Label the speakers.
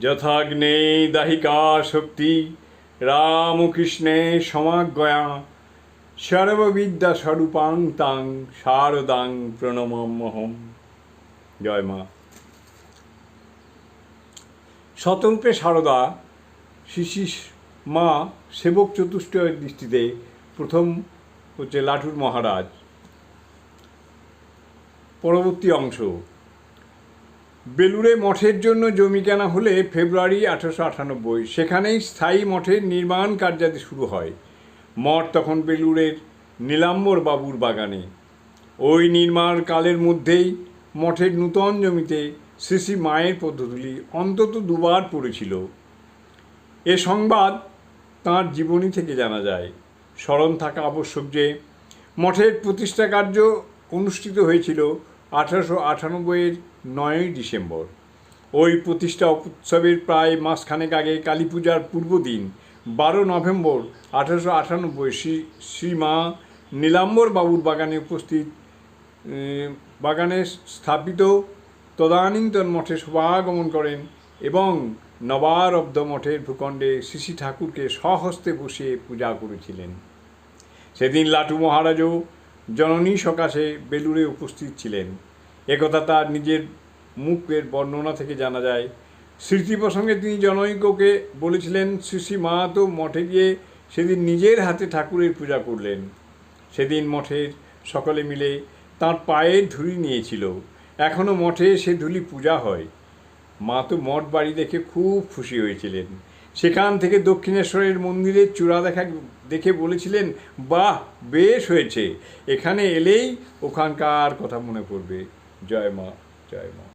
Speaker 1: যথাগ্নে দাহিকা শক্তি, রামকৃষ্ণে সমাজ্ঞয়া, সর্ববিদ্যা স্বরূপাং তাং শারদাং প্রণমাম্যহম জয় মা। শতরূপে সারদা শিশিস মা, সেবক চতুষ্টয়ের দৃষ্টিতে প্রথম হচ্ছে লাটুর মহারাজ। পরবর্তী অংশ। বেলুড়ে মঠের জন্য জমি কেনা হলে ফেব্রুয়ারি আঠারোশো আটানব্বই সেখানেই স্থায়ী মঠের নির্মাণ কার্যাদি শুরু হয়। মঠ তখন বেলুড়ের নীলাম্বর বাবুর বাগানে। ওই নির্মাণ কালের মধ্যেই মঠের নূতন জমিতে শ্রী শ্রী মায়ের পদ্ধতি অন্তত দুবার পড়েছিল। এ সংবাদ তাঁর জীবনী থেকে জানা যায়। স্মরণ থাকা আবশ্যক যে, মঠের প্রতিষ্ঠা কার্য অনুষ্ঠিত হয়েছিল আঠারোশো আটানব্বইয়ের নয়ই ডিসেম্বর। ওই প্রতিষ্ঠা উৎসবের প্রায় মাসখানেক আগে কালী পূজার পূর্বদিন, বারো নভেম্বর আঠারোশো আটানব্বই শ্রী শ্রীমা নীলাম্বর বাবুর বাগানে উপস্থিত বাগানে স্থাপিত তদানীন্তন মঠে শুভাগমন করেন এবং নবার নবারব্ধ মঠের ভূখণ্ডে শ্রী ঠাকুরকে স্বহস্তে বসিয়ে পূজা করেছিলেন। সেদিন লাটু মহারাজও জননী সকাশে বেলুড়ে উপস্থিত ছিলেন। একথা তার নিজের মুখের বর্ণনা থেকে জানা যায়। স্মৃতি প্রসঙ্গে তিনি জনৈককে বলেছিলেন শ্রী শ্রী মা তো মঠে গিয়ে সেদিন নিজের হাতে ঠাকুরের পূজা করলেন। সেদিন মঠের সকলে মিলে তাঁর পায়ের ধুলি নিয়েছিল। এখনও মঠে সে ধুলি পূজা হয়। মা তো মঠ বাড়ি দেখে খুব খুশি হয়েছিলেন। সেখান থেকে দক্ষিণেশ্বরের মন্দিরের চূড়া দেখা দেখে বলেছিলেন, বাহ, বেশ হয়েছে। এখানে এলেই ওখানকার কথা মনে পড়বে। জয় মা জয় মা